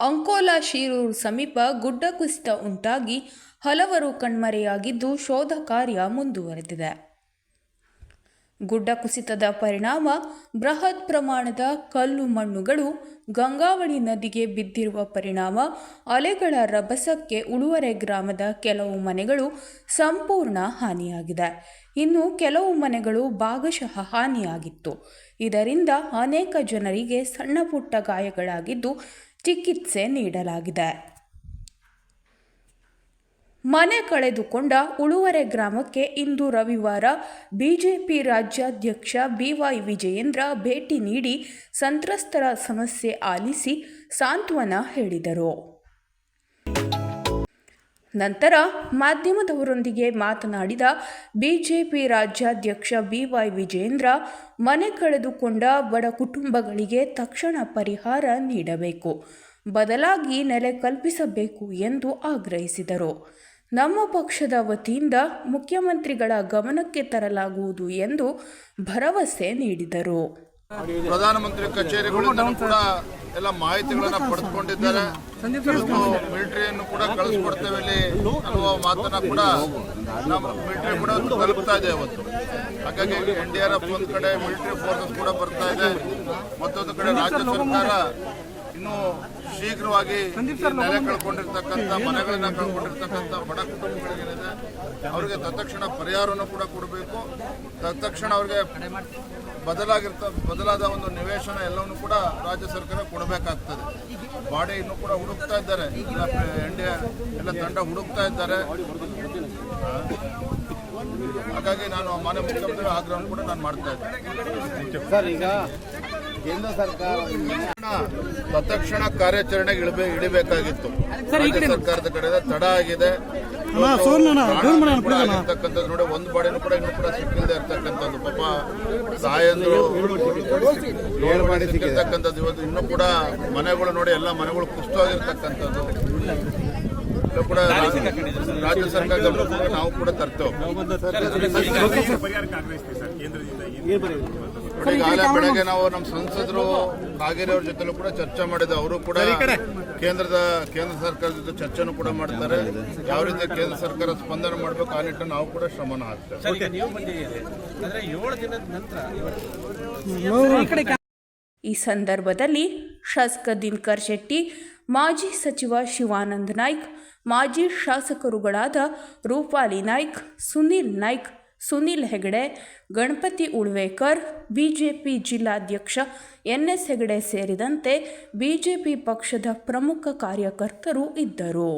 ಅಂಕೋಲಾ ಶಿರೂರು ಸಮೀಪ ಗುಡ್ಡ ಕುಸಿತ ಉಂಟಾಗಿ ಹಲವರು ಕಣ್ಮರೆಯಾಗಿದ್ದು ಶೋಧ ಕಾರ್ಯ ಮುಂದುವರೆದಿದೆ. ಗುಡ್ಡ ಕುಸಿತದ ಪರಿಣಾಮ ಬೃಹತ್ ಪ್ರಮಾಣದ ಕಲ್ಲು ಮಣ್ಣುಗಳು ಗಂಗಾವಳಿ ನದಿಗೆ ಬಿದ್ದಿರುವ ಪರಿಣಾಮ ಅಲೆಗಳ ರಭಸಕ್ಕೆ ಉಳುವರೆ ಗ್ರಾಮದ ಕೆಲವು ಮನೆಗಳು ಸಂಪೂರ್ಣ ಹಾನಿಯಾಗಿದೆ. ಇನ್ನು ಕೆಲವು ಮನೆಗಳು ಭಾಗಶಃ ಹಾನಿಯಾಗಿತ್ತು. ಇದರಿಂದ ಅನೇಕ ಜನರಿಗೆ ಸಣ್ಣ ಪುಟ್ಟ ಗಾಯಗಳಾಗಿದ್ದು ಚಿಕಿತ್ಸೆ ನೀಡಲಾಗಿದೆ. ಮನೆ ಕಳೆದುಕೊಂಡ ಉಳುವರೆ ಗ್ರಾಮಕ್ಕೆ ಇಂದು ರವಿವಾರ ಬಿಜೆಪಿ ರಾಜ್ಯಾಧ್ಯಕ್ಷ ಬಿವೈ ವಿಜಯೇಂದ್ರ ಭೇಟಿ ನೀಡಿ ಸಂತ್ರಸ್ತರ ಸಮಸ್ಯೆ ಆಲಿಸಿ ಸಾಂತ್ವನ ಹೇಳಿದರು. ನಂತರ ಮಾಧ್ಯಮದವರೊಂದಿಗೆ ಮಾತನಾಡಿದ ಬಿಜೆಪಿ ರಾಜ್ಯಾಧ್ಯಕ್ಷ ಬಿವೈ ವಿಜೇಂದ್ರ ಮನೆ ಕಳೆದುಕೊಂಡ ಬಡ ಕುಟುಂಬಗಳಿಗೆ ತಕ್ಷಣ ಪರಿಹಾರ ನೀಡಬೇಕು, ಬದಲಾಗಿ ನೆಲೆ ಕಲ್ಪಿಸಬೇಕು ಎಂದು ಆಗ್ರಹಿಸಿದರು. ನಮ್ಮ ಪಕ್ಷದ ವತಿಯಿಂದ ಮುಖ್ಯಮಂತ್ರಿಗಳ ಗಮನಕ್ಕೆ ತರಲಾಗುವುದು ಎಂದು ಭರವಸೆ ನೀಡಿದರು. ಪ್ರಧಾನಮಂತ್ರಿ ಕಚೇರಿಗಳಿಂದ ಕೂಡ ಎಲ್ಲ ಮಾಹಿತಿಗಳನ್ನ ಪಡೆದುಕೊಂಡಿದ್ದಾರೆ ಮಿಲಿಟರಿಯನ್ನು ಕೂಡ ಕಳಿಸ್ಕೊಡ್ತೇವೆ ಇಲ್ಲಿ. ಅನ್ನುವ ಮಾತನ್ನ ಕೂಡ ನಮ್ಮ ಮಿಲಿಟರಿ ಕೂಡ ತಲುಪ್ತಾ ಇದೆ ಇವತ್ತು ಹಾಗಾಗಿ ಎನ್ ಡಿ ಆರ್ ಎಫ್ ಒಂದು ಕಡೆ ಮಿಲಿಟರಿ ಫೋರ್ಸಸ್ ಕೂಡ ಬರ್ತಾ ಇದೆ. ಮತ್ತೊಂದು ಕಡೆ ರಾಜ್ಯ ಸರ್ಕಾರ ಇನ್ನು ಶೀಘ್ರವಾಗಿ ನೆಲೆ ಕಳ್ಕೊಂಡಿರ್ತಕ್ಕಂಥ ಮನೆಗಳನ್ನ ಕಳ್ಕೊಂಡಿರ್ತಕ್ಕಂಥ ಬಡ ಕುಟುಂಬಗಳಿಗೇನಿದೆ ಅವರಿಗೆ ತತ್ಕ್ಷಣ ಪರಿಹಾರವನ್ನು ಕೂಡ ಕೊಡಬೇಕು. ತತ್ಕ್ಷಣ ಅವರಿಗೆ ಬದಲಾಗಿರ್ತ ಬದಲಾದ ಒಂದು ನಿವೇಶನ ಎಲ್ಲವನ್ನು ಕೂಡ ರಾಜ್ಯ ಸರ್ಕಾರ ಕೊಡಬೇಕಾಗ್ತದೆ. ಬಾಡಿ ಇನ್ನು ಕೂಡ ಹುಡುಕ್ತಾ ಇದ್ದಾರೆ. ಎಲ್ಲ ಎನ್ ಎಲ್ಲ ತಂಡ ಹುಡುಕ್ತಾ ಇದ್ದಾರೆ. ಹಾಗಾಗಿ ನಾನು ಮಾನ್ಯ ಮುಖ್ಯಮಂತ್ರಿ ಆಗ್ರಹವನ್ನು ಕೂಡ ನಾನು ಮಾಡ್ತಾ ಇದ್ದೆ ಸರ್ ಈಗ ಕೇಂದ್ರ ಸರ್ಕಾರ ತತ್ಕ್ಷಣ ಕಾರ್ಯಾಚರಣೆಗೆ ಇಳಬೇ ಇಳಿಬೇಕಾಗಿತ್ತು ರಾಜ್ಯ ಸರ್ಕಾರದ ಕಡೆ ತಡ ಆಗಿದೆ ಇರ್ತಕ್ಕಂಥದ್ದು ನೋಡಿ ಒಂದು ಬಾಡಿನೂ ಕೂಡ ಇನ್ನು ಕೂಡ ಸಿಕ್ಕಿಲ್ಲದೆ ಇರ್ತಕ್ಕಂಥದ್ದು ಪಾಪ ತಾಯಂದ್ರು ಮಾಡಿ ಸಿಕ್ಕಿರ್ತಕ್ಕಂಥದ್ದು ಇವತ್ತು ಇನ್ನೂ ಕೂಡ ಮನೆಗಳು ನೋಡಿ ಎಲ್ಲ ಮನೆಗಳು ಕುಸ್ತವಾಗಿರ್ತಕ್ಕಂಥದ್ದು ಕೂಡ ರಾಜ್ಯ ಸರ್ಕಾರ ನಾವು ಕೂಡ ತರ್ತೇವೆ ಈಗಾಗಲೇ ಬೆಳಗ್ಗೆ ನಾವು ನಮ್ಮ ಸಂಸದರು ಕಾಗೇರಿ ಅವ್ರ ಜೊತೆಲೂ ಕೂಡ ಚರ್ಚೆ ಮಾಡಿದ ಅವರು ಕೂಡ ಕೇಂದ್ರದ ಕೇಂದ್ರ ಸರ್ಕಾರದ ಜೊತೆ ಚರ್ಚೆನೂ ಕೂಡ ಮಾಡ್ತಾರೆ. ಯಾವ ರೀತಿ ಕೇಂದ್ರ ಸರ್ಕಾರ ಸ್ಪಂದನೆ ಮಾಡಬೇಕು ಆ ನಿಟ್ಟಿನಲ್ಲಿ ನಾವು ಕೂಡ ಶ್ರಮನ ಹಾಕ್ತೇವೆ. ಈ ಸಂದರ್ಭದಲ್ಲಿ ಶಾಸಕ ದಿನಕರ್ ಶೆಟ್ಟಿ ಮಾಜಿ ಸಚಿವ ಶಿವಾನಂದ ನಾಯ್ಕ್ ಮಾಜಿ ಶಾಸಕರುಗಳಾದ ರೂಪಾಲಿ ನಾಯ್ಕ್ ಸುನೀಲ್ ನಾಯ್ಕ್ ಸುನೀಲ್ ಹೆಗಡೆ, ಗಣಪತಿ ಉಳ್ವೇಕರ್, ಬಿಜೆಪಿ ಜಿಲ್ಲಾಧ್ಯಕ್ಷ ಎನ್ ಎಸ್ ಹೆಗಡೆ ಸೇರಿದಂತೆ ಬಿಜೆಪಿ ಪಕ್ಷದ ಪ್ರಮುಖ ಕಾರ್ಯಕರ್ತರು ಇದ್ದರು.